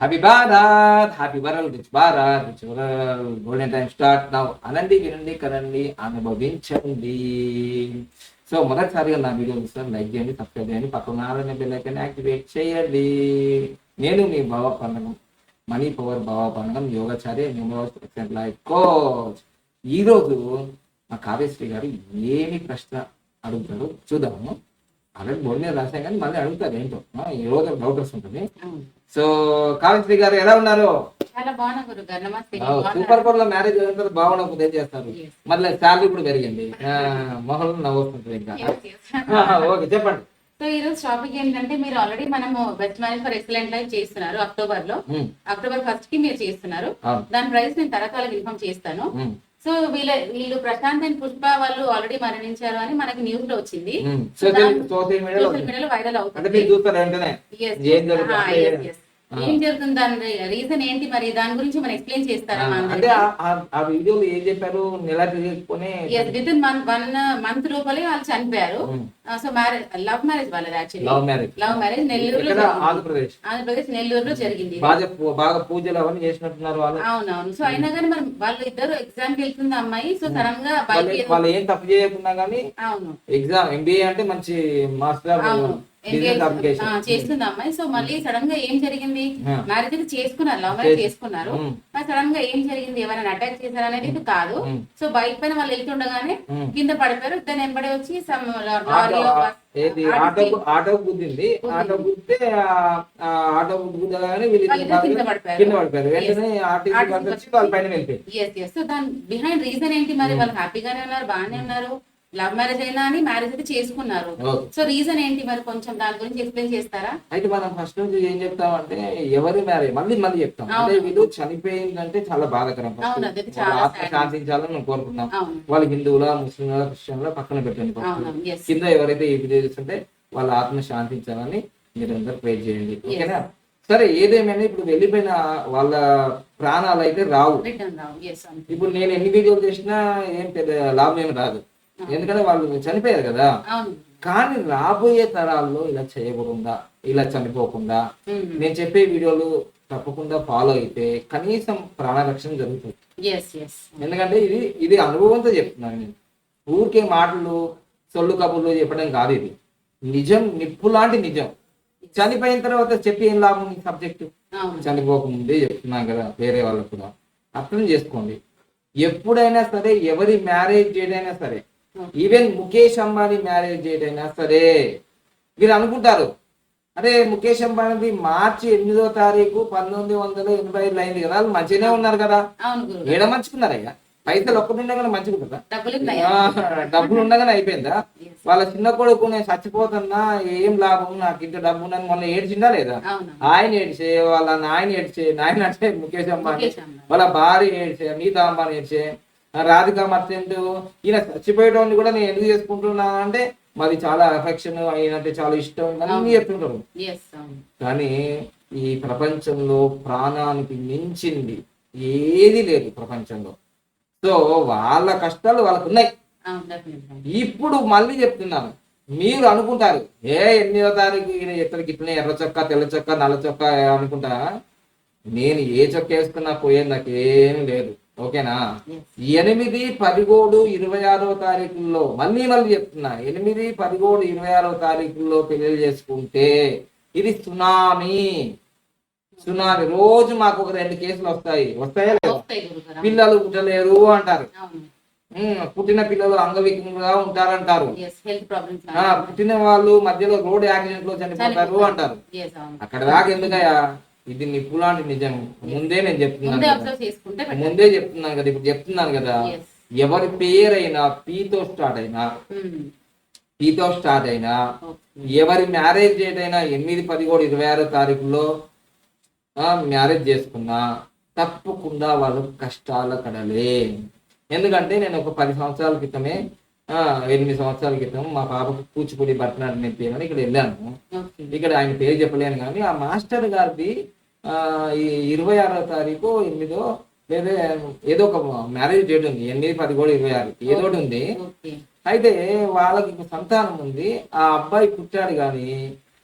Happy Bharat happy world rich Bharat rich world golden time start నా అనండి వినండి కనండి అనుభవించండి. సో మొదటిసారిగా నా వీడియో చూస్తాను లైక్ చేయండి సబ్స్క్రైబ్ చేయండి. పక్కన ఆరని బెల్ ఐకాన్ యాక్టివేట్ చేయండి. నేను మీ భావ పండగం మనీ పవర్ భావ పండగం యోగాచార్య న్యూమరోస్ లైఫ్ కోచ్ ఈరోజు మా కావ్యశ్రీ గారు ఏమి ప్రశ్న అడుగుతారు చూద్దాము. ఆల్రెడీ బోర్డు మీద రాసాం కానీ మళ్ళీ అడుగుతారు ఏంటో. ఈ రోజు డౌట్ వస్తుంటుంది. సో కావ్యశ్రీ గారు ఎలా ఉన్నారు? సూపర్ కోడ్లో మ్యారేజ్ అయిన తర్వాత బాగున్నప్పుడు ఏం చేస్తారు. మళ్ళీ శాలరీ కూడా పెరిగింది. మొహం నవ్వు వస్తుంది ఇంకా. ఓకే చెప్పండి. సో ఈ రోజు టాపిక్ ఏంటంటే మీరు ఆల్రెడీ మనము best marriage for excellent life చేస్తున్నారు అక్టోబర్లో. అక్టోబర్ ఫస్ట్కి మీరు చేస్తున్నారు. దాని ప్రైస్ నేను తర్వాత వాళ్ళకి ఇన్ఫార్మ్ చేస్తాను. ఉమ్, సో వీళ్ళ వీళ్ళు ప్రశాంత్ అండ్ పుష్ప వాళ్ళు ఆల్రెడీ మరణించారు అని మనకి న్యూస్లో వచ్చింది. ఉమ్. సోషల్ మీడియాలో వైరల్ అవుతుంది. ఏం. జరుగుతుంది? దాని రీజన్ ఏంటి మరి? దాని గురించి మనం ఎక్స్ప్లెయిన్ చేస్తారా అంటే? ఆ- వీడియోలో ఏం చెప్పారు? నెల with in one one month లోపలే వాళ్ళు చనిపోయారు. సో మ్యారేజ్ లవ్ మ్యారేజ్ వాళ్ళది actually love marriage love marriage నెల్లూరులో. ఆంధ్రప్రదేశ్. ఆంధ్రప్రదేశ్ నెల్లూరులో జరిగింది. బాగా బాగా పూజలు అవన్నీ చేసినట్టున్నారు వాళ్ళు. అవునవును. సో అయినా కానీ మరి వాళ్ళు ఇద్దరు ఎగ్జామ్కి వెళ్తుంది అమ్మాయి. సో సడన్గా వాళ్ళు ఏం తప్పు చేయకుండా కానీ అవును. ఎగ్జామ్ ఎంబీఏ అంటే మంచి మాస్టర్ అవును. చేస్తుంది అమ్మాయి. సో మళ్ళీ సడన్గా ఏం జరిగింది. మ్యారేజ్ అయితే చేసుకున్నారు లవ్ మ్యారేజ్ చేసు- చేసుకున్నారు. సడన్గా ఏం జరిగింది? ఎవరైనా అటాక్ చేశారు అనేది కాదు. సో బైక్ పైన వాళ్ళు వెళ్తుండగానే. కింద పడిపోయారు. దాని వెంబడి వచ్చి ఆటో గుద్దింది. ఆటో గుద్దితే ఆ ఆటో గుద్దగానే కింద పడిపోయారు. వెంటనే ఆర్టీసీ వాళ్ళ పైన వెళ్ళిపోయింది సో దాని బిహైండ్ రీజన్ ఏంటి మరి? వాళ్ళు హ్యాపీగానే ఉన్నారు బాగానే ఉన్నారు. లవ్ మ్యారేజ్ అయినా అని మ్యారేజ్ అయితే చేసుకున్నారు. సో రీజన్ ఏంటి మరి కొంచెం దాని గురించి ఎక్స్ప్లెయిన్ చేస్తారా? అయితే మనం ఫస్ట్ నుంచి ఏం చెప్తామంటే ఎవరి మ్యారేజ్ మళ్ళీ మళ్ళీ చెప్తాం. అంటే. వీళ్ళు చనిపోయిందంటే చాలా బాధాకరం ఆత్మ. శాంతించాలని కోరుకుంటున్నాం. అవును. వాళ్ళు హిందువుల ముస్లింల క్రిస్టియన్ల పక్కన పెట్టండి కింద ఎవరైతే వీడియో చూస్తుంటే వాళ్ళ ఆత్మ శాంతించాలని మీరు అందరూ ప్రే చేయండి ఓకేనా? సరే ఏదేమైనా ఇప్పుడు వెళ్ళిపోయిన వాళ్ళ ప్రాణాలు అయితే రావు. ఇప్పుడు నేను ఎన్ని వీడియోలు చేసినా ఏం పెద్ద లాభం ఏం రాదు. ఎందుకంటే వాళ్ళు చనిపోయారు కదా. కానీ రాబోయే తరాల్లో ఇలా చేయకూడదా ఇలా చనిపోకుండా. నేను చెప్పే వీడియోలు తప్పకుండా ఫాలో అయితే కనీసం ప్రాణరక్షణ జరుగుతుంది. ఎందుకంటే ఇది ఇది అనుభవంతో చెప్తున్నాను నేను. ఊరికే మాటలు సొల్లు కబుర్లు చెప్పడం కాదు ఇది. నిజం నిప్పు లాంటి నిజం. చనిపోయిన తర్వాత చెప్పి ఏం లాభం సబ్జెక్టు? చనిపోకముందే చెప్తున్నాం కదా వేరే వాళ్ళకు కూడా. అర్థం చేసుకోండి. ఎప్పుడైనా సరే ఎవరి మ్యారేజ్ చేయడైనా సరే ఈవెన్ ముఖేష్ అంబానీ మ్యారేజ్ చేయడైనా సరే మీరు అనుకుంటారు. అరే ముఖేష్ అంబానీది మార్చి ఎనిమిదో తారీఖు పంతొమ్మిది వందల ఎనభై ఐదులో అయింది కదా వాళ్ళు మంచిగానే ఉన్నారు కదా. ఏడ మంచుకున్నారయ్యా పైసలు ఒక్కటి ఉండగానే ఉన్నాయా ఆ, డబ్బులు ఉండగానే అయిపోయిందా. వాళ్ళ చిన్న కొడుకు నేను చచ్చిపోతున్నా ఏం లాభం? నాకు ఇంత డబ్బు ఉందని మొన్న ఏడ్చిందా లేదా? ఆయన ఏడ్చే వాళ్ళ నాయన ఏడ్చే నాయన అంటే ముఖేష్ అంబానీ. అంబానీ. వాళ్ళ భార్య ఏడ్చే నీతా అంబానీ ఏడ్చే రాధిక మర్చెంట్ ఈయన చచ్చిపోయేటోని కూడా నేను ఎందుకు చేసుకుంటున్నా అంటే మాది చాలా అఫెక్షన్ ఆయనంటే చాలా ఇష్టం అన్నీ చెప్తుంటారు. కానీ ఈ ప్రపంచంలో ప్రాణానికి మించింది ఏది లేదు ప్రపంచంలో. సో వాళ్ళ కష్టాలు వాళ్ళకు ఉన్నాయి ఇప్పుడు మళ్ళీ చెప్తున్నాను. మీరు అనుకుంటారు ఏ ఎనిమిదో తారీఖు ఈయన ఎక్కడికి ఇట్లనే ఎర్ర చొక్క తెల్ల చొక్క నల్ల చొక్క అనుకుంటా? నేను ఏ చొక్క వేసుకున్నా పోయేది నాకు లేదు. ఓకేనా? ఎనిమిది పదిహేడు ఇరవై ఆరో తారీఖుల్లో మళ్ళీ మళ్ళీ చెప్తున్నా ఎనిమిది పదిహేడు ఇరవై ఆరో తారీఖుల్లో పెళ్ళి చేసుకుంటే ఇది సునామీ. సునామీ. రోజు మాకు ఒక రెండు కేసులు వస్తాయి. వస్తాయా పిల్లలు పుట్టలేరు అంటారు. పుట్టిన పిల్లలు అంగవికలంగా ఉంటారంటారు. పుట్టిన వాళ్ళు మధ్యలో రోడ్ యాక్సిడెంట్లో చనిపోతారు. అంటారు. అక్కడ దాకా ఎందుకయ్యా? ఇది నిప్పులాంటి నిజం ముందే నేను చెప్తున్నాను ముందే చెప్తున్నాను కదా ఇప్పుడు చెప్తున్నాను కదా. ఎవరి పేరైనా పీతో స్టార్ట్ అయినా Hmm. పీతో స్టార్ట్ అయినా. ఎవరి మ్యారేజ్ డేట్ అయినా ఎనిమిది పదిహేడు ఇరవై ఆరో తారీఖులో మ్యారేజ్ చేసుకున్నా తప్పకుండా వాళ్ళు కష్టాల కడలే ఎందుకంటే నేను ఒక పది సంవత్సరాల క్రితమే ఆ, ఎనిమిది సంవత్సరాల క్రితం మా పాపకు కూచిపూడి భరతనాట్యం నేర్పించమని ఇక్కడ వెళ్ళాను. ఇక్కడ ఆయన పేరు చెప్పలేను కానీ ఆ మాస్టర్ గారిది ఇరవై ఆరో తారీఖు ఎనిమిదో లేదా ఏదో ఒక మ్యారేజ్ డేట్ ఉంది. ఎనిమిది పదిహేడు ఇరవై ఆరు. ఏదో ఉంది. అయితే వాళ్ళకి సంతానం ఉంది. ఆ అబ్బాయి పుట్టాడు కానీ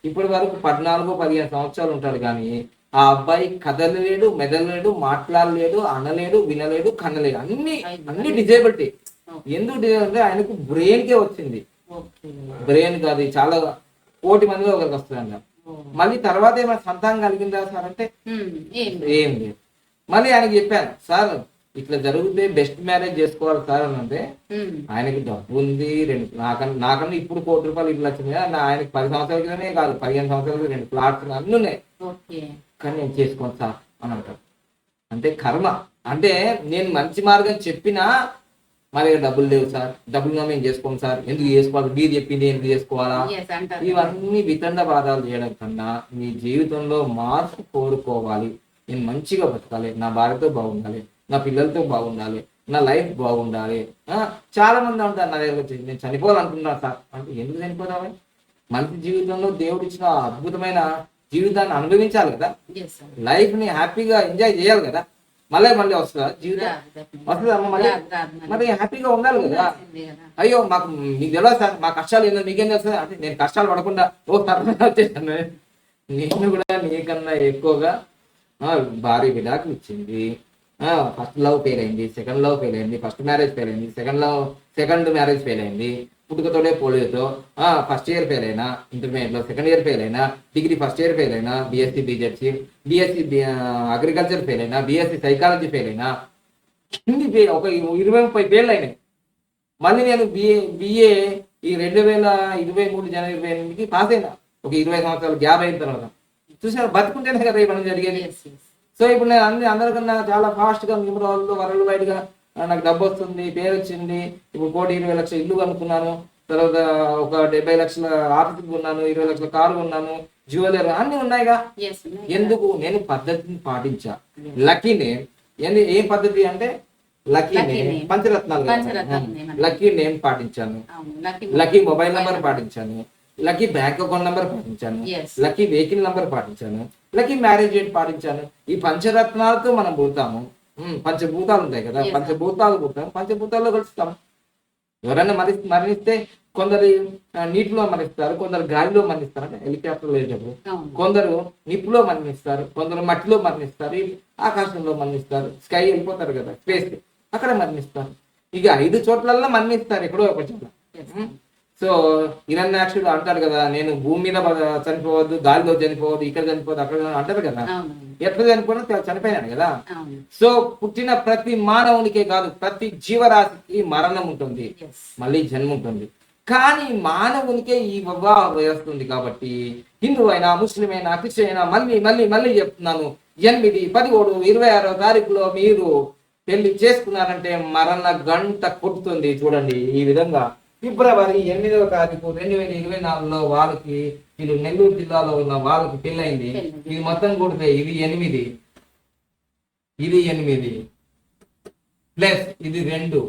ఇప్పటి వరకు పద్నాలుగు పదిహేను సంవత్సరాలు ఉంటాడు కానీ ఆ అబ్బాయి కదలలేడు మెదలలేడు మాట్లాడలేడు అనలేడు వినలేడు కనలేడు. అన్ని అన్ని డిజేబిలిటీ ఎందుకు అంటే ఆయనకు బ్రెయిన్ కే వచ్చింది. బ్రెయిన్ కాదు చాలా కోటి మందిలో ఒకరికి వస్తుందంట మళ్ళీ తర్వాత ఏమైనా సంతానం కలిగిందా సార్ అంటే? ఏం లేదు. మళ్ళీ ఆయనకి చెప్పాను సార్ ఇట్లా జరిగితే బెస్ట్ మ్యారేజ్ చేసుకోవాలి సార్ అని అంటే ఆయనకి డబ్బు ఉంది రెండు నాకన్నా నాకన్నా ఇప్పుడు కోటి రూపాయలు ఇల్లు వచ్చింది కదా, ఆయనకి పది సంవత్సరాల క్రితమే కాదు పదిహేను సంవత్సరాల క్రితం రెండు ప్లాట్స్ అన్నీ ఉన్నాయి. కానీ నేను చేసుకోను సార్ అని అంటారు అంటే కర్మ. అంటే నేను మంచి మార్గం చెప్పినా మా దగ్గర డబ్బులు లేవు సార్. డబ్బులు మేము చేసుకోము సార్. ఎందుకు చేసుకోవాలి? మీరు చెప్పింది ఎందుకు చేసుకోవాలా? ఇవన్నీ వితండ బాధాలు చేయడం కన్నా మీ జీవితంలో మార్పు కోరుకోవాలి. నేను మంచిగా బతకాలి. నా భార్యతో బాగుండాలి. నా పిల్లలతో బాగుండాలి. నా లైఫ్ బాగుండాలి. చాలా మంది ఉంటారు నా దగ్గర వచ్చి నేను చనిపోవాలనుకుంటున్నాను సార్. అంటే ఎందుకు చనిపోదామని మంచి జీవితంలో దేవుడు ఇచ్చిన అద్భుతమైన జీవితాన్ని అనుభవించాలి కదా. లైఫ్ని హ్యాపీగా ఎంజాయ్ చేయాలి కదా. మళ్ళీ మళ్ళీ వస్తుందా? జీవితం? వస్తుందా? అమ్మ మళ్ళీ? మరి హ్యాపీగా ఉండాలి కదా. అయ్యో మాకు మీకు తెలియదు సార్ మా కష్టాలు ఏందో మీకేం తెలుసు అంటే నేను కష్టాలు పడకుండా ఓ తర్వాత వచ్చేసాను. నేను కూడా నీకన్నా ఎక్కువగా ఆ, భారీ విడాకులు ఇచ్చింది. ఫస్ట్ లవ్ ఫెయిల్ అయింది సెకండ్ లవ్ ఫెయిల్ అయింది ఫస్ట్ మ్యారేజ్ ఫెయిల్ అయింది second love second marriage fail అయింది. పుట్టుకతోనే పోలియోతో ఫస్ట్ ఇయర్ ఫెయిల్ అయినా ఇంటర్మీడియట్లో సెకండ్ ఇయర్ ఫెయిల్ అయినా డిగ్రీ ఫస్ట్ ఇయర్ ఫెయిల్ అయినా BSc BZC BSc agriculture fail అయినా బీఎస్సీ సైకాలజీ ఫెయిల్ అయినా ఇన్ని ఫెయిల్ ఒక ఇరవై ముప్పై ఫెయిల్ అయినాయి. మళ్ళీ నేను బిఏ బిఏ ఈ రెండు వేల ఇరవై మూడు జనవరి ఇరవై ఎనిమిదికి పాస్ అయినా. ఒక ఇరవై సంవత్సరాలు గ్యాప్ అయిన తర్వాత. చూసారు? బతుకుంటేనే కదా ఇవ్వడం జరిగేది. సో ఇప్పుడు నేను అన్ని అందరికన్నా చాలా ఫాస్ట్గా నిమ్రాళ్ళు వరల్డ్ వైడ్గా ఆ, నాకు డబ్బు వస్తుంది పేరు వచ్చింది ఇప్పుడు కోటి ఇరవై లక్షల ఇల్లు కొనుక్కున్నాను తర్వాత ఒక డెబ్బై లక్షల ఆఫీస్ కొన్నాను ఇరవై లక్షల కారు కొన్నాను జ్యువెలరీ అన్ని ఉన్నాయిగా ఎందుకు? నేను పద్ధతిని పాటించా. లక్కీ నేమ్ ఏంది? ఏం పద్ధతి అంటే లక్కీ నేమ్. పంచరత్నాలు. లక్కీ నేమ్ పాటించాను. లక్కీ మొబైల్ నంబర్ పాటించాను. లక్కీ బ్యాంక్ అకౌంట్ నంబర్ పాటించాను. లక్కీ వెహికల్ నంబర్ పాటించాను. లక్కీ మ్యారేజ్ డేట్ పాటించాను. ఈ పంచరత్నాలతో మనం పోతాము. పంచభూతాలు ఉంటాయి కదా. పంచభూతాలు పోతాం పంచభూతాల్లో కలుస్తాం. ఎవరైనా మరి మరణిస్తే కొందరు నీటిలో మరణిస్తారు కొందరు గాలిలో మరణిస్తారు అంటే హెలికాప్టర్ వెళ్ళేటప్పుడు అవును. కొందరు నిప్పులో మరణిస్తారు కొందరు మట్టిలో మరణిస్తారు ఆకాశంలో మరణిస్తారు స్కై వెళ్ళిపోతారు కదా స్పేస్ అక్కడ మరణిస్తారు. ఇక ఐదు చోట్లల్లో మరణిస్తారు ఎక్కడో ఒక చోట. ఉం? సో ఇరన్నాక్షుడు అంటారు కదా నేను భూమి మీద చనిపోవద్దు గాలిలో చనిపోవద్దు ఇక్కడ చనిపోవద్దు అక్కడ అంటారు కదా. ఎట్లా చనిపోయినా చనిపోయినాడు కదా. సో పుట్టిన ప్రతి మానవునికే కాదు ప్రతి జీవరాశికి మరణం ఉంటుంది. మళ్ళీ జన్మ ఉంటుంది. కానీ మానవునికే ఈ వివాహ ఉంది కాబట్టి హిందూ అయినా ముస్లిం అయినా క్రిస్టియన్ అయినా మళ్ళీ మళ్ళీ మళ్ళీ చెప్తున్నాను. ఎనిమిది పదిహేడు ఇరవై ఆరో తారీఖులో మీరు పెళ్ళి చేసుకున్నారంటే మరణ గంట కొట్టుతుంది చూడండి ఈ విధంగా ఫిబ్రవరి ఎనిమిదవ తారీఖు రెండు వేల ఇరవై నాలుగులో వాళ్ళకి ఇది నెల్లూరు జిల్లాలో ఉన్న వాళ్ళకి పెళ్ళైంది. ఇది మొత్తం కొడితే ఇది ఎనిమిది. ఇది ఎనిమిది. ప్లస్ ఇది రెండు.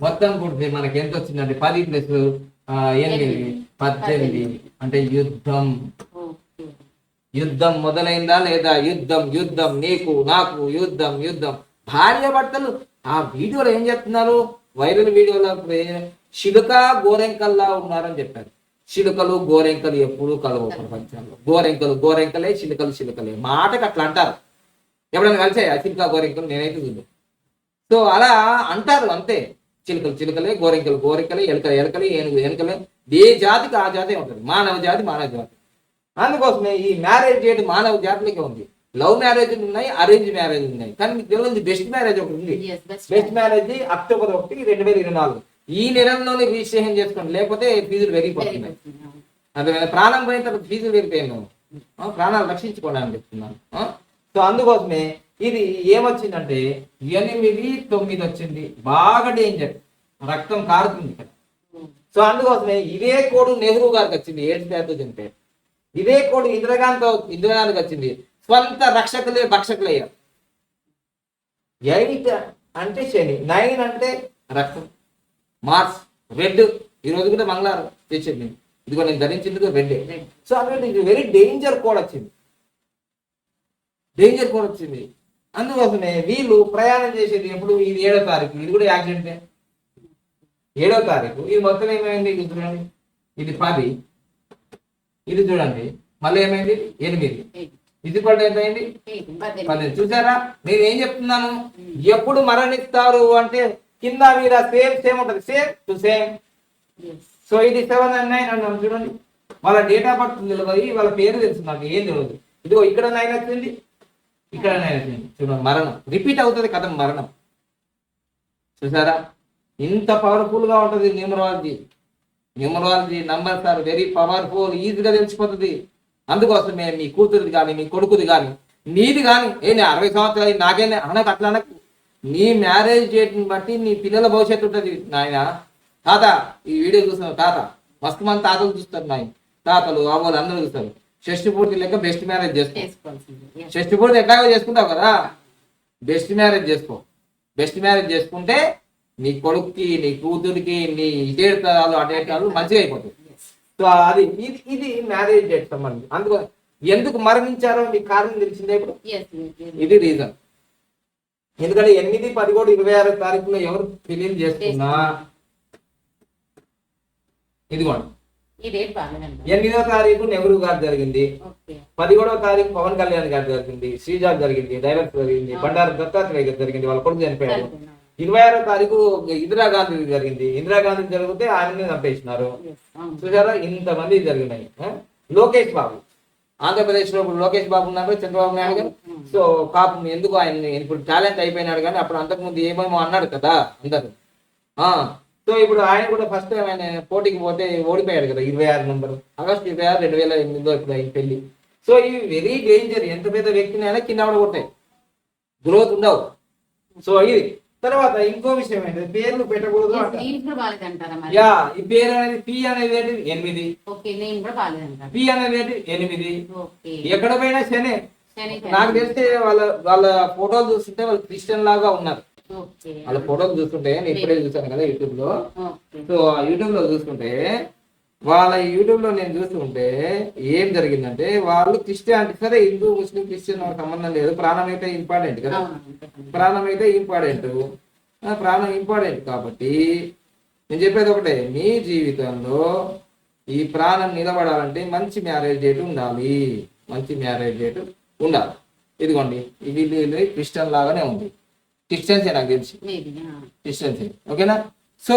మొత్తం కొడితే మనకి ఎంత వచ్చిందంటే పది ప్లస్ ఎనిమిది. పద్దెనిమిది. అంటే యుద్ధం. యుద్ధం మొదలైందా లేదా? యుద్ధం యుద్ధం. నీకు నాకు యుద్ధం యుద్ధం. భార్య భర్తలు ఆ వీడియోలో ఏం చెప్తున్నారు వైరల్ వీడియోలో శిలుక గోరెంకల్లా ఉన్నారని చెప్పారు. శిలుకలు గోరెంకలు ఎప్పుడు కలవు ప్రపంచంలో. గోరెంకలు గోరెంకలే శిలుకలు శిలుకలే మాటకి అట్లా అంటారు. ఎప్పుడైనా కలిసే చిలుక గోరెంకలు నేనైతే చూద్దాం సో అలా అంటారు అంతే. చిలుకలు చిలుకలే గోరెంకలు గోరెంకలే ఎలుకలు ఎలుకలే ఏనుగు ఏనుకలే ఏ జాతికి ఆ జాతి ఉంటుంది. మానవ జాతి మానవ జాతి. అందుకోసమే ఈ మ్యారేజ్ డేట్ మానవ జాతిలోకే ఉంది. లవ్ మ్యారేజ్ ఉన్నాయి అరేంజ్ మ్యారేజ్ ఉన్నాయి. కానీ మీకు తెలియదు బెస్ట్ మ్యారేజ్ ఒకటి ఉంది. బెస్ట్ మ్యారేజ్ అక్టోబర్ ఒకటి రెండు వేల ఇరవై నాలుగు. ఈ నెలలోనే రిజిస్ట్రేషన్ చేసుకోండి. లేకపోతే ఫీజులు పెరిగిపోతున్నాయి. అదే ప్రాణం పోయిన తర్వాత ఫీజులు పెరిగిపోయాను ప్రాణాలు రక్షించుకోండి అని చెప్తున్నాను. సో అందుకోసమే ఇది ఏమొచ్చిందంటే ఎనిమిది తొమ్మిది వచ్చింది. బాగా డేంజర్ రక్తం కారుతుంది ఇక్కడ. సో అందుకోసమే ఇదే కోడు నెహ్రూ గారికి వచ్చింది. ఏడు పేరుతో చనిపోయారు ఇదే కోడు ఇందిరాగాంధీ ఇందిరాగాంధీకి వచ్చింది. స్వంత రక్షకులే భక్షకులయ్యారు. ఎయిట్ అంటే శని నైన్ అంటే రక్తం. మార్స్ రెడ్ ఈ రోజు కూడా మంగళవారం తెచ్చింది నేను. ఇదిగో నేను ధరించింది రెడ్. సో అందుకే ఇది వెరీ డేంజర్ కోడ్ వచ్చింది. డేంజర్ కోడ్ వచ్చింది. అందుకోసమే వీళ్ళు ప్రయాణం చేసేది ఎప్పుడు? ఇది ఏడో తారీఖు. ఇది కూడా యాక్సిడెంటే. ఏడో తారీఖు. ఇది మొత్తం ఏమైంది? ఇది చూడండి. ఇది పది. ఇది చూడండి. మళ్ళీ ఏమైంది? ఎనిమిది. ఇది అయింది పద్దెనిమిది. పద్దెనిమిది. చూసారా? నేను ఏం చెప్తున్నాను? ఎప్పుడు మరణిస్తారు అంటే కింద మీద సేమ్ సేమ్ ఉంటుంది. Same to same. సో ఇది సెవెన్ అండ్ నైన్ అన్నాం చూడండి. వాళ్ళ డేట్ ఆఫ్ బర్త్ తెలియదు వాళ్ళ పేరు తెలుసు నాకు ఏం తెలియదు ఇదిగో ఇక్కడ నైన్ వచ్చింది. ఇక్కడ నైన్ వచ్చింది. చూడండి మరణం. రిపీట్ అవుతుంది కథ మరణం. చూసారా? ఇంత పవర్ఫుల్గా ఉంటుంది numerology numerology numbers are very powerful ఈజీగా తెలిసిపోతుంది. అందుకోసమే మీ కూతురిది కానీ మీ కొడుకుది కానీ నీది కానీ ఏ అరవై సంవత్సరాలు నాకేనే అనకు అట్లా అనకు నీ మ్యారేజ్ డేట్ని బట్టి నీ పిల్లల భవిష్యత్తు ఉంటుంది నాయన. తాత ఈ వీడియో చూస్తున్నావు తాత. మస్తు మంది తాతలు చూస్తారు నాయన. తాతలు అవ్వలు అందరూ చూస్తారు. షష్టి పూర్తి లెక్క బెస్ట్ మ్యారేజ్ చేసుకో. షష్టి పూర్తి ఎట్లాగో చేసుకుంటావు కదా. బెస్ట్ మ్యారేజ్ చేసుకో. బెస్ట్ మ్యారేజ్ చేసుకుంటే నీ కొడుక్కి నీ కూతురికి నీ ఇటేతాలు అటేటాలు మంచిగా అయిపోతాయి Yes. సో అది ఇది ఇది మ్యారేజ్ డేట్ సంబంధించి అందుకో ఎందుకు మరణించారో మీకు కారణం తెలిసిందే ఇప్పుడు. ఇది రీజన్ ఎందుకంటే ఎనిమిది పది కూడా ఇరవై ఆరో తారీఖులో ఎవరు ఫిలిం చేసుకున్నా ఇదిగోండి. ఎనిమిదో తారీఖు నెహ్రూ గారు జరిగింది. పదిహేడవ తారీఖు పవన్ కళ్యాణ్ గారు జరిగింది. శ్రీజా జరిగింది డైరెక్ట్ జరిగింది బండారు దత్తాత్రేయ గారు జరిగింది వాళ్ళ కొడుకు చనిపోయారు ఇరవై ఆరో తారీఖు ఇందిరాగాంధీ జరిగింది. ఇందిరాగాంధీ జరిగితే ఆయనని చంపేసినారు. చూసారా? ఇంతమంది జరిగినాయి? లోకేష్ బాబు. ఆంధ్రప్రదేశ్లో లోకేష్ బాబు ఉన్నారు చంద్రబాబు నాయుడు గారు. సో పాపం ఎందుకు ఆయన ఇప్పుడు టాలెంట్ అయిపోయినాడు కానీ అప్పుడు అంతకుముందు ఏమేమో అన్నాడు కదా అందరు. ఆ సో ఇప్పుడు ఆయన కూడా ఫస్ట్ టైం ఆయన పోటీకి పోతే ఓడిపోయాడు కదా ఇరవై ఆరు నెంబర్ ఆగస్టు ఇరవై ఆరు రెండు వేల ఎనిమిదిలో ఇప్పుడు ఆయన పెళ్ళి సో ఇవి వెరీ డేంజర్ ఎంత పెద్ద వ్యక్తిని అయినా కింద కొట్టాయి గ్రోత్ ఉండవు. సో ఇది. తర్వాత ఇంకో విషయం ఏంటంటే పేర్లు పెట్టకూడదు కూడా యా ఈ పేరు అనేది పి అనేది ఏంటి ఎనిమిది. కూడా పి అనేది ఏంటి? ఎనిమిది. ఎక్కడ పోయినా శని. నాకు తెలిస్తే వాళ్ళ వాళ్ళ ఫోటోలు చూస్తుంటే వాళ్ళు క్రిస్టియన్ లాగా ఉన్నారు. వాళ్ళ ఫోటోలు చూస్తుంటే నేను ఇప్పుడే చూసాను కదా యూట్యూబ్లో సో ఆ యూట్యూబ్లో చూసుకుంటే వాళ్ళ యూట్యూబ్లో నేను చూస్తుంటే ఏం జరిగిందంటే వాళ్ళు క్రిస్టియానిటీ సరే హిందూ ముస్లిం క్రిస్టియన్ సంబంధం లేదు ప్రాణం అయితే ఇంపార్టెంట్ కదా. ప్రాణం అయితే ఇంపార్టెంట్. ప్రాణం ఇంపార్టెంట్ కాబట్టి నేను చెప్పేది ఒకటే మీ జీవితంలో ఈ ప్రాణం నిలబడాలంటే మంచి మ్యారేజ్ డేట్ ఉండాలి. మంచి మ్యారేజ్ డేట్ ఉండాలి. ఇదిగోండి ఇది ఇది క్రిస్టియన్ లాగానే ఉంది. క్రిస్టియన్సే నాకు తెలిసి. క్రిస్టియన్సే ఓకేనా? సో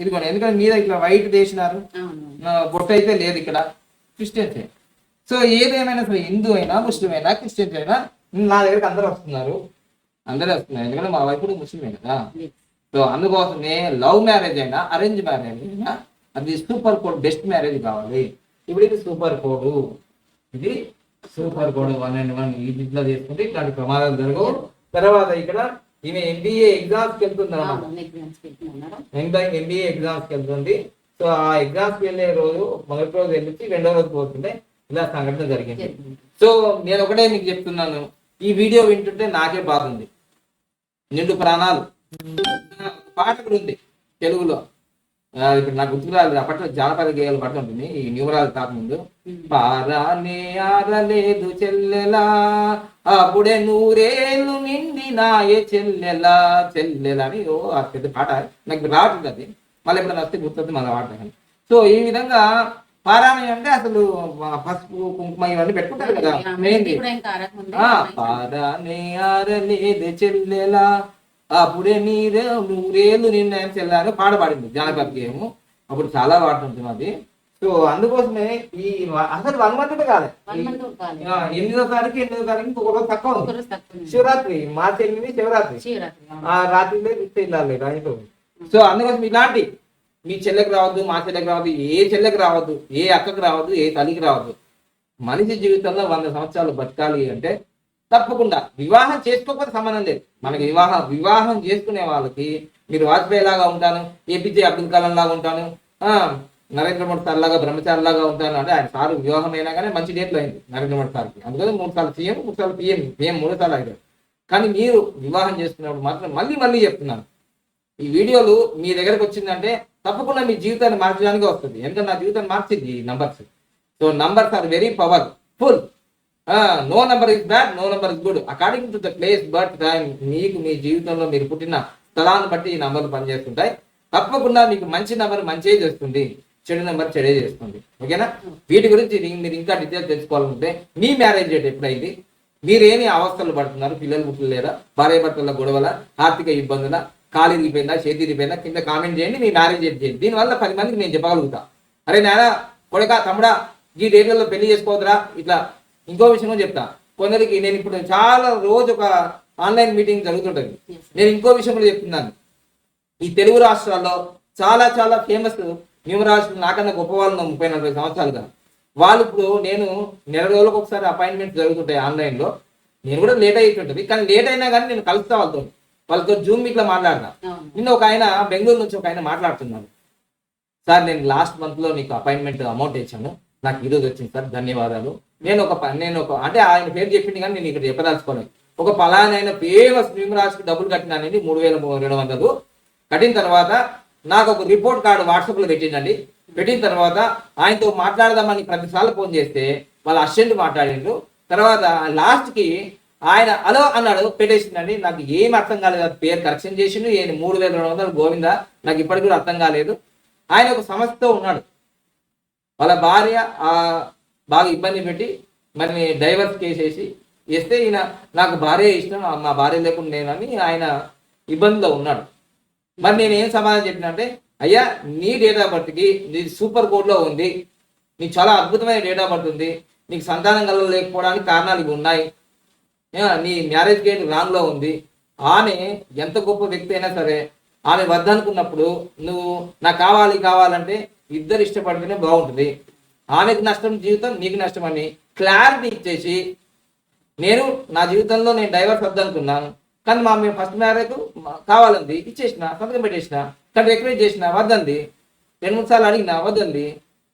ఇదిగోండి ఎందుకంటే మీద ఇట్లా వైట్ వేసినారు నా బొట్టు అయితే లేదు ఇక్కడ. క్రిస్టియన్సే సో ఏదేమైనా సరే హిందూ అయినా ముస్లిం అయినా క్రిస్టియన్స్ అయినా నా దగ్గరికి అందరూ వస్తున్నారు. అందరూ వస్తున్నారు. ఎందుకంటే మా వైపు ముస్లిమే కదా. సో అందుకోసమే లవ్ మ్యారేజ్ అయినా అరేంజ్ మ్యారేజ్ అయినా అది సూపర్ కోడ్ బెస్ట్ మ్యారేజ్ కావాలి. ఇప్పుడు ఇది సూపర్ కోడ్. ఇది super code one and one ఈ ఇట్లా చేసుకుంటే ఇట్లాంటి ప్రమాదాలు జరగవు. తర్వాత ఇక్కడ ఈమె ఎంబీఏ వెళ్తుంది ఎగ్జామ్స్ పెట్టుకున్నారు ఎంత ఎంబీఏ ఎగ్జామ్స్కి వెళ్తుంది? సో ఆ ఎగ్జామ్స్కి వెళ్ళే రోజు మొదటి రోజు వెళ్ళి రెండో రోజు పోతుంటే ఇలా సంఘటన జరిగింది. సో నేను ఒకటే మీకు చెప్తున్నాను. ఈ వీడియో వింటుంటే నాకే బాధ ఉంది. నిండు ప్రాణాలు. పాట కూడా ఉంది తెలుగులో. ఇప్పుడు నాకు గుర్తుకు రాలేదు. అప్పట్లో జానపద గేయాలు పాట ఉంటుంది. ఈ న్యూమరాలు కాకముందు పారానే ఆరలేదు చెల్లెలా. అప్పుడే నూరేళ్ళు నిండి నాయ చెల్లెలా. చెల్లెలా అని ఓ ఆ పెద్ద పాట. నాకు రావట్లేదు అది. మళ్ళీ ఎప్పుడైనా వస్తే గుర్తుంది మళ్ళీ వాడతాను సో ఈ విధంగా పారాయణ అంటే అసలు పసుపు కుంకుమ ఇవన్నీ పెట్టుకుంటారు కదా. మెయిన్ పారానే ఆరలేదు చెల్లెలా. అప్పుడే నీరే నూరేళ్ళు నిన్న చెల్లాను పాట పాడింది జానపద గేయము అప్పుడు చాలా పాడుతుంది అది సో అందుకోసమే ఈ అసలు వన్ మంత్ కాదు ఎనిమిదో తారీఖు ఎనిమిదో తారీఖు ఇంకొక రోజు తక్కువ ఉంది. శివరాత్రి మార్చి ఎనిమిది శివరాత్రి. ఆ రాత్రిలో వెళ్ళాలి రాజు సో అందుకోసం ఇలాంటి మీ చెల్లెకి రావద్దు మా చెల్లెకి రావద్దు ఏ చెల్లెకి రావద్దు ఏ అక్కకి రావద్దు ఏ తల్లికి రావద్దు. మనిషి జీవితంలో వంద సంవత్సరాలు బతకాలి అంటే తప్పకుండా. వివాహం చేసుకోకపోతే సంబంధం లేదు. మనకి వివాహం వివాహం చేసుకునే వాళ్ళకి మీరు వాజ్పేయి లాగా ఉంటాను ఏపీజే అబ్దుల్ కలాం లాగా ఉంటాను నరేంద్ర మోడీ సార్ లాగా బ్రహ్మచారి లాగా ఉంటాను అంటే ఆయన సార్ వివాహం అయినా కానీ మంచి డేట్లు అయింది నరేంద్ర మోడీ సార్కి. అందుకని మూడు సార్లు సీఎం మూడు సార్లు పిఎం పిఎం మూడు సార్లు అయ్యారు కానీ మీరు వివాహం చేసుకున్నప్పుడు మాత్రం మళ్ళీ మళ్ళీ చెప్తున్నాను. ఈ వీడియోలు మీ దగ్గరకు వచ్చిందంటే తప్పకుండా మీ జీవితాన్ని మార్చడానికి వస్తుంది. ఎందుకంటే నా జీవితాన్ని మార్చింది ఈ numbers. So numbers are very powerful no number is bad no number is good according to the place but time మీకు మీ జీవితంలో మీరు పుట్టిన స్థలాన్ని బట్టి ఈ నంబర్లు పనిచేస్తుంటాయి. తప్పకుండా మీకు మంచి నెంబర్ మంచిగా చేస్తుంది. చెడు నెంబర్ చెడే చేస్తుంది. ఓకేనా? వీటి గురించి మీరు ఇంకా డీటెయిల్స్ తెలుసుకోవాలంటే మీ మ్యారేజ్ డేట్ ఎప్పుడైంది? మీరేమి అవస్థలు పడుతున్నారు? పిల్లలు పుట్టలేదా? భార్య భర్తల గొడవల ఆర్థిక ఇబ్బందుల కాలు ఇరిగిపోయిందా? చేతి ఇరిగిపోయిందా? కింద కామెంట్ చేయండి మీ మ్యారేజ్ డేట్ చేయండి. దీనివల్ల పది మందికి నేను చెప్పగలుగుతా. అరే నాయన కొడక తమ్ముడా ఈ డేట్లలో పెళ్ళి చేసుకోవద్దురా. ఇట్లా ఇంకో విషయం కూడా చెప్తా. కొందరికి నేను ఇప్పుడు చాలా రోజు ఒక ఆన్లైన్ మీటింగ్ జరుగుతుంటది. నేను ఇంకో విషయం కూడా చెప్తున్నాను. ఈ తెలుగు రాష్ట్రాల్లో చాలా చాలా ఫేమస్ న్యూమరాజులు నాకన్నా గొప్ప వాళ్ళు ముప్పై నలభై సంవత్సరాలుగా. వాళ్ళు ఇప్పుడు నేను నెల రోజులకు ఒకసారి అపాయింట్మెంట్ జరుగుతుంటాయి ఆన్లైన్లో. నేను కూడా లేట్ అయిపోతుంటది కానీ లేట్ అయినా కానీ నేను కలుస్తా వాళ్ళతో. వాళ్ళతో జూమ్ మీట్లో మాట్లాడతా. అవును. నిన్న ఒక ఆయన బెంగళూరు నుంచి ఒక ఆయన మాట్లాడుతున్నాడు సార్ నేను లాస్ట్ మంత్లో నీకు అపాయింట్మెంట్ అమౌంట్ ఇచ్చాను. నాకు ఈరోజు వచ్చింది సార్. ధన్యవాదాలు. నేను ఒక పని నేను ఒక అంటే ఆయన పేరు చెప్పింది కానీ నేను ఇక్కడ చెప్పదలుచుకోను ఒక పలానైన ఫేమస్ న్యూమరాజ్కి డబ్బులు కట్టినానండి మూడు వేల రెండు వందలు. కట్టిన తర్వాత నాకు ఒక రిపోర్ట్ కార్డు వాట్సాప్లో పెట్టిందండి. పెట్టిన తర్వాత ఆయనతో మాట్లాడదామని ప్రతిసార్లు ఫోన్ చేస్తే వాళ్ళ అసిస్టెంట్ మాట్లాడిండు తర్వాత లాస్ట్కి ఆయన అలో అన్నాడు పెట్టేసిందండి. నాకు ఏం అర్థం కాలేదు. అది పేరు కరెక్షన్ చేసిండు. ఈయన మూడు వేల రెండు వందలు గోవిందా నాకు ఇప్పటికి కూడా అర్థం కాలేదు. ఆయన ఒక సమస్యతో ఉన్నాడు. వాళ్ళ భార్య బాగా ఇబ్బంది పెట్టి మరి డైవర్స్ కేసేసి వేస్తే ఈయన నాకు భార్య ఇష్టం మా భార్య లేకుండా నేనని ఆయన ఇబ్బందిలో ఉన్నాడు. మరి నేను ఏం సమాధానం చెప్పిన అంటే అయ్యా నీ డేట్ ఆఫ్ బర్త్కి నీ సూపర్ కోడ్లో ఉంది. నీకు చాలా అద్భుతమైన డేట్ ఆఫ్ బర్త్ ఉంది. నీకు సంతానం కలగలేకపోవడానికి కారణాలు ఇవి ఉన్నాయి. నీ మ్యారేజ్ గేట్ రాంగ్లో ఉంది. ఆమె ఎంత గొప్ప వ్యక్తి అయినా సరే ఆమె వద్దనుకున్నప్పుడు నువ్వు నాకు కావాలి కావాలంటే ఇద్దరు ఇష్టపడితేనే బాగుంటుంది. ఆమెకు నష్టం జీవితం నీకు నష్టం అని క్లారిటీ ఇచ్చేసి నేను నా జీవితంలో నేను డైవర్స్ వద్దనుకున్నాను కానీ మా మేము ఫస్ట్ మ్యారేజ్ కావాలంది ఇచ్చేసిన సంతకం పెట్టేసిన కానీ రికమెండ్ చేసిన వద్దంది. రెండు మూడు సార్లు అడిగినా వద్దంది.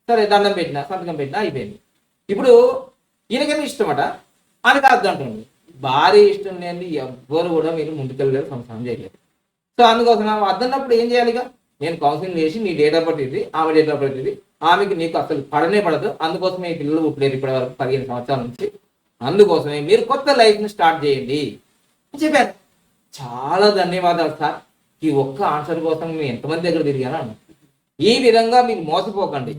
సరే దండం పెట్టిన సంతకం పెట్టినా అయిపోయింది. ఇప్పుడు ఈయనకేమో ఇష్టమట ఆమెకు వద్దు అంటుంది. భారీ ఇష్టం లేని ఎవ్వరు కూడా మీరు ముందుకెళ్ళలేరు సంసారం చేయలేరు సో అందుకోసం ఆమె వద్దన్నప్పుడు ఏం చేయాలి ఇక నేను కౌన్సిలింగ్ చేసి నీ డేట్ ఆఫ్ బర్త్ ఇది ఆమె డేట్ ఆఫ్ బర్త్ ఇది ఆమెకి నీకు అసలు పడనే పడదు. అందుకోసమే ఈ పిల్లలు పుట్టలేరు ఇప్పటి వరకు పదిహేను సంవత్సరాల నుంచి అందుకోసమే మీరు కొత్త లైఫ్ని స్టార్ట్ చేయండి అని చెప్పారు. చాలా ధన్యవాదాలు సార్. ఈ ఒక్క ఆన్సర్ కోసం నేను ఎంతమంది దగ్గర తిరిగాను అన్న ఈ విధంగా మీరు మోసపోకండి.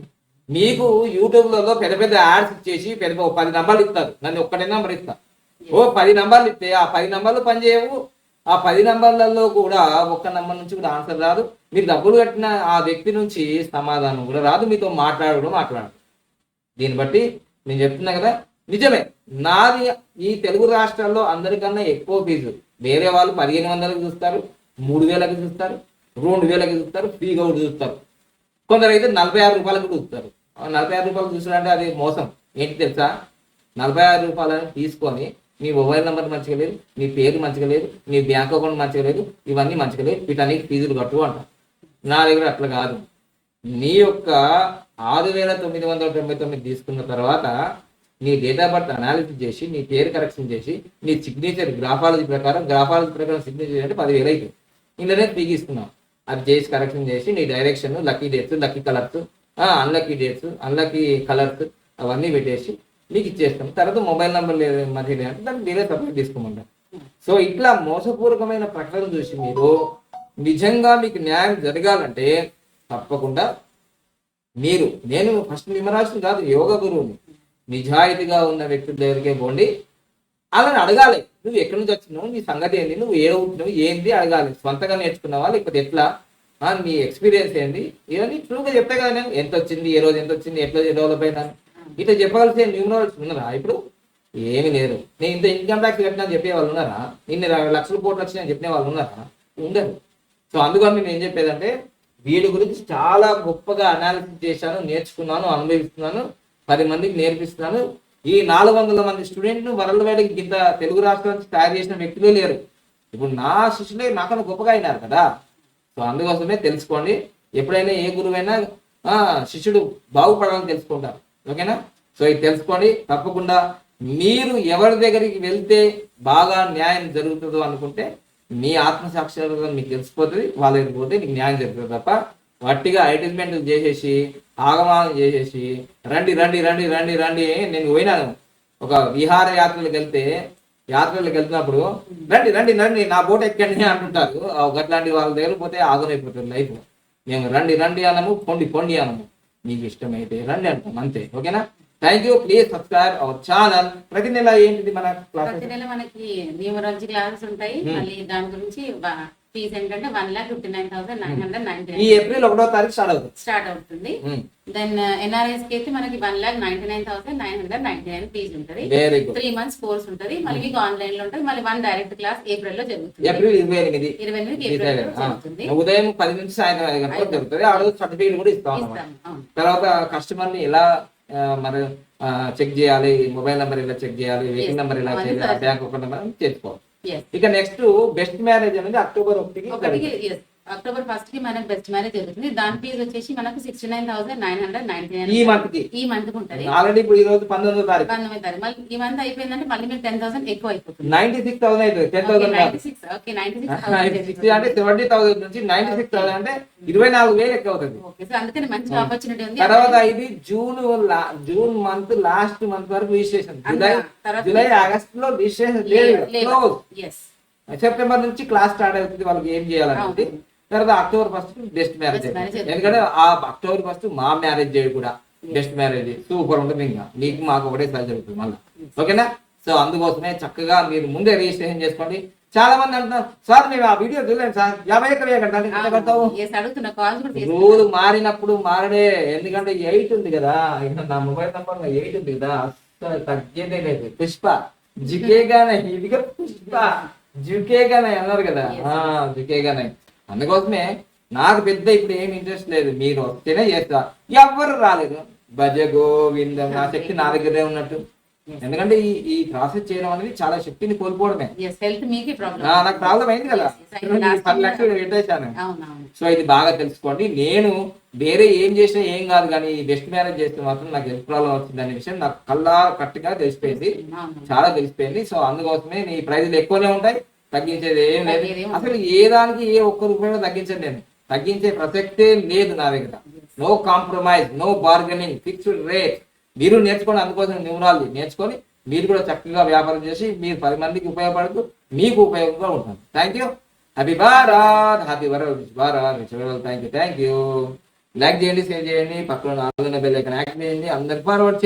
మీకు యూట్యూబ్లలో పెద్ద పెద్ద యాడ్స్ ఇచ్చేసి పెద్ద పెద్ద పది నంబర్లు ఇస్తారు. నన్ను ఒక్కటే నంబర్ ఇస్తా. ఓ పది నంబర్లు ఇస్తే ఆ పది నంబర్లు పనిచేయవు ఆ పది నంబర్లలో కూడా ఒక్క నంబర్ నుంచి కూడా ఆన్సర్ రాదు. మీరు డబ్బులు కట్టిన ఆ వ్యక్తి నుంచి సమాధానం కూడా రాదు. మీతో మాట్లాడు కూడా మాట్లాడు. దీన్ని బట్టి నేను చెప్తున్నా కదా నిజమే. నాది ఈ తెలుగు రాష్ట్రాల్లో అందరికన్నా ఎక్కువ ఫీజు. వేరే వాళ్ళు పదిహేను వందలకు చూస్తారు మూడు వేలకు చూస్తారు రెండు వేలకు చూస్తారు ఫ్రీగా కూడా చూస్తారు. కొందరు అయితే నలభై ఆరు రూపాయలకు చూస్తారు. ఆ నలభై ఆరు రూపాయలు చూసినంటే అది మోసం. ఏంటి తెలుసా? నలభై ఆరు రూపాయలని తీసుకొని నీ మొబైల్ నెంబర్ మంచిగా లేదు నీ పేరు మంచిగా లేదు నీ బ్యాంక్ అకౌంట్ మంచిగా లేదు ఇవన్నీ మంచిగా లేదు వీటన్నిటి ఫీజులు కట్టు అంట. నా దగ్గర అట్లా కాదు. నీ యొక్క ఆరు వేల తొమ్మిది వందల తొంభై తొమ్మిది తీసుకున్న తర్వాత నీ డేట్ ఆఫ్ బర్త్ అనాలిసిస్ చేసి నీ పేరు కరెక్షన్ చేసి నీ సిగ్నేచర్ గ్రాఫాలజీ ప్రకారం గ్రాఫాలజీ ప్రకారం సిగ్నేచర్ అంటే పదివేలు అవుతుంది ఇందులోనే తీగిస్తున్నాం అది చేసి కరెక్షన్ చేసి నీ direction lucky dates lucky colours unlucky dates unlucky colours అవన్నీ పెట్టేసి నీకు ఇచ్చేస్తాం తర్వాత మొబైల్ నెంబర్ లేదు మరి అంటే దాన్ని మీరే సపరేట్ తీసుకోమంటారు సో ఇట్లా మోసపూర్వకమైన ప్రకటన చూసి మీరు నిజంగా మీకు న్యాయం జరగాలంటే తప్పకుండా మీరు నేను ఫస్ట్ నిమరాశం కాదు యోగ గురువుని నిజాయితీగా ఉన్న వ్యక్తుల దగ్గరికే పోండి. అలాని అడగాలి. నువ్వు ఎక్కడి నుంచి వచ్చినావు? నీ సంగతి ఏంది? నువ్వు ఏ ఉంటున్నావు ఏంది? అడగాలి. స్వంతంగా నేర్చుకున్నావా? లేకపోతే ఎట్లా? నీ ఎక్స్పీరియన్స్ ఏంది? ఇవన్నీ ట్రూగా చెప్తే కదా నేను ఎంత వచ్చింది? ఏ రోజు ఎంత వచ్చింది? ఎట్లా డెవలప్ అయినా ఇట్లా చెప్పగలిసే న్యూమరాలజీ ఉన్నారా? ఇప్పుడు ఏమీ లేదు. నేను ఇంత ఇన్కమ్ ట్యాక్స్ కట్టినా చెప్పే వాళ్ళు ఉన్నారా? ఇన్ని లక్షలు లక్షల కోట్లు వచ్చినాయని చెప్పిన వాళ్ళు ఉన్నారా? ఉండరు. సో అందుకని నేను ఏం చెప్పేదంటే వీడి గురించి చాలా గొప్పగా అనాలిసిస్ చేశాను నేర్చుకున్నాను అనుభవిస్తున్నాను పది మందికి నేర్పిస్తున్నాను. ఈ నాలుగు వందల మంది స్టూడెంట్ వరల్డ్ వైడ్ ఇంత తెలుగు రాష్ట్రం నుంచి తయారు చేసిన వ్యక్తులే లేరు. ఇప్పుడు నా శిష్యులే నాకన్నా గొప్పగా అయినారు కదా. సో అందుకోసమే తెలుసుకోండి. ఎప్పుడైనా ఏ గురువైనా ఆ, శిష్యుడు బాగుపడాలని తెలుసుకుంటారు. ఓకేనా? సో ఇది తెలుసుకోండి తప్పకుండా మీరు ఎవరి దగ్గరికి వెళ్తే బాగా న్యాయం జరుగుతుందో అనుకుంటే మీ ఆత్మసాక్షరత మీకు తెలిసిపోతుంది వాళ్ళ దగ్గరికి పోతే నీకు న్యాయం జరుగుతుంది తప్ప వట్టిగా అడ్వర్టైజ్మెంట్ చేసేసి ఆగమానం చేసేసి రండి రండి రండి రండి రండి నేను పోయినాను. ఒక విహార యాత్రలకు వెళ్తే యాత్రలకు వెళ్తున్నప్పుడు రండి రండి రండి నా బోట్ ఎక్కండి అంటుంటారు. ఒకట్లాంటి వాళ్ళ దగ్గర పోతే ఆగమైపోతుంది లైఫ్. మేము రండి రండి అనము పొండి పొండి అనము మీకు ఇష్టమైతే రండి అంటాం అంతే. ఓకేనా? Thank you please subscribe our channel ప్రతి నెల ఏంటిది మన ప్రతి నెల మనకి న్యూమరాలజీ క్లాసెస్ ఉంటాయి. Hmm. మళ్ళీ దాని గురించి ఫీజ్ ఏంటంటే one lakh fifty nine thousand nine hundred ninety ఈ ఏప్రిల్ ఒకటో తారీఖు స్టార్ట్ అవుతుంది. స్టార్ట్ అవుతుంది. దెన్ ఎన్ఆర్ఎస్కి అయితే మనకి one lakh ninety nine thousand nine hundred ninety nine fees ఉంటుంది. Very good three months course ఉంటుంది. మళ్ళీ ఆన్లైన్లో ఉంటుంది. మళ్ళీ వన్ డైరెక్ట్ క్లాస్ ఏప్రిల్లో జరుగుతుంది. ఏప్రిల్ ఇరవై ఎనిమిది. ఇరవై ఎనిమిది. ఏప్రిల్లో. జరుగుతుంది ఉదయం పది నుంచి సాయంత్రం జరుగుతుంది. ఆ రోజు సర్టిఫికేట్ కూడా ఇస్తాం. తర్వాత కస్టమర్ని ఎలా మరి చెక్ చేయాలి? మొబైల్ నెంబర్ ఎలా చెక్ చేయాలి? వెహికల్. నెంబర్ అవన్నీ చేయాలి. బ్యాంక్ అకౌంట్ నెంబర్ చేసుకోవాలి. ఇక నెక్స్ట్ బెస్ట్ మ్యారేజ్ అనేది అక్టోబర్ ఒకటికి. అక్టోబర్ ఫస్ట్కి మనకి బెస్ట్ మ్యారేజ్ జరుగుతుంది. దాని ఫీజు వచ్చేసి మనకు sixty nine thousand nine hundred ninety nine ఈ మంత్కి ఈ మంత్కి ఉంటుంది. ఆల్రెడీ ఇప్పుడు ఈ రోజు పంతొమ్మిదో తారీఖు. పంతొమ్మిది తారీఖు. మళ్ళీ ఈ మంత్ అయిపోయిందంటే మళ్ళీ మీకు టెన్ థౌసండ్ ఎక్కువ అయిపోతుంది. నైన్టీ సిక్స్ థౌసండ్ అవుతుంది ten thousand ninety six okay ninety six అంటే సెవెంటీ థౌసండ్ నుంచి నైన్టీ సిక్స్ థౌసండ్ అంటే ఇరవై నాలుగు వేలు ఎక్కువ అవుతుంది. ఓకే సో అందుకని మంచి ఆపర్చునిటీ ఉంది. తర్వాత ఇది June June month last month వరకు రిజిస్ట్రేషన్ జూలై జూలై ఆగస్ట్లో రిజిస్ట్రేషన్ లేదు. సెప్టెంబర్ నుంచి క్లాస్ స్టార్ట్ అవుతుంది వాళ్ళకి ఏం చేయాలనేది. తర్వాత అక్టోబర్ ఫస్ట్ బెస్ట్ మ్యారేజ్. ఎందుకంటే ఆ అక్టోబర్ ఫస్ట్ మా మ్యారేజ్ చేయడం కూడా బెస్ట్ మ్యారేజ్ సూపర్ ఉంటుంది ఇంకా. మీకు మాకు ఒకటే సారి జరుగుతుంది మళ్ళీ. ఓకేనా సో అందుకోసమే చక్కగా మీరు ముందే రిజిస్ట్రేషన్ చేసుకోండి. చాలా మంది అంటున్నారు సార్ మేము ఆ వీడియో చూడలేము సార్. యాభై ఎక్కడ కడతావు. రూల్ మారినప్పుడు మారడే ఎందుకంటే ఎయిట్ ఉంది కదా. ఇంకా నా మొబైల్ నంబర్ ఎయిట్ ఉంది కదా. అస్సలు తగ్గేదే లేదు. పుష్ప జుకేగానే. ఇదిగా పుష్ప. జుకేగానే అన్నారు కదా. ఆ జుకేగానే. అందుకోసమే నాకు పెద్ద ఇప్పుడు ఏం ఇంట్రెస్ట్ లేదు. మీరు వస్తేనే చేస్తా. ఎవ్వరు రాలేదు. భజ గోవిందం నా శక్తి నా దగ్గరే ఉన్నట్టు. ఎందుకంటే ఈ ఈ ప్రాసెస్ చేయడం అనేది చాలా శక్తిని కోల్పోవడమే. నాకు ప్రాబ్లం అయింది కదా. పది లక్షలు పెట్టేశాను. సో ఇది బాగా తెలుసుకోండి. నేను వేరే ఏం చేసినా ఏం కాదు కానీ బెస్ట్ మ్యారేజ్ చేస్తే మాత్రం నాకు హెల్త్ ప్రాబ్లం వచ్చింది అనే విషయం నాకు కల్లా కట్టుగా తెలిసిపోయింది. చాలా తెలిసిపోయింది. సో అందుకోసమే నీ ప్రైజులు ఎక్కువనే ఉంటాయి. తగ్గించేది ఏం లేదు. అసలు ఏ దానికి ఏ ఒక్క రూపాయి తగ్గించండి నేను. తగ్గించే ప్రసక్తే లేదు నా దగ్గర. No compromise no bargaining fixed rate మీరు నేర్చుకోండి అందుకోసం న్యూమరాలజీ నేర్చుకొని మీరు కూడా చక్కగా వ్యాపారం చేసి మీరు పది మందికి ఉపయోగపడుతూ మీకు ఉపయోగంగా ఉంటుంది. Thank you happy Bharat happy world Bharat thank you thank you like చేయండి షేర్ చేయండి. పక్కన ఆలోచన బెల్ ఐకాన్ యాక్టివ్ చేయండి. అందరికి ఫార్వర్డ్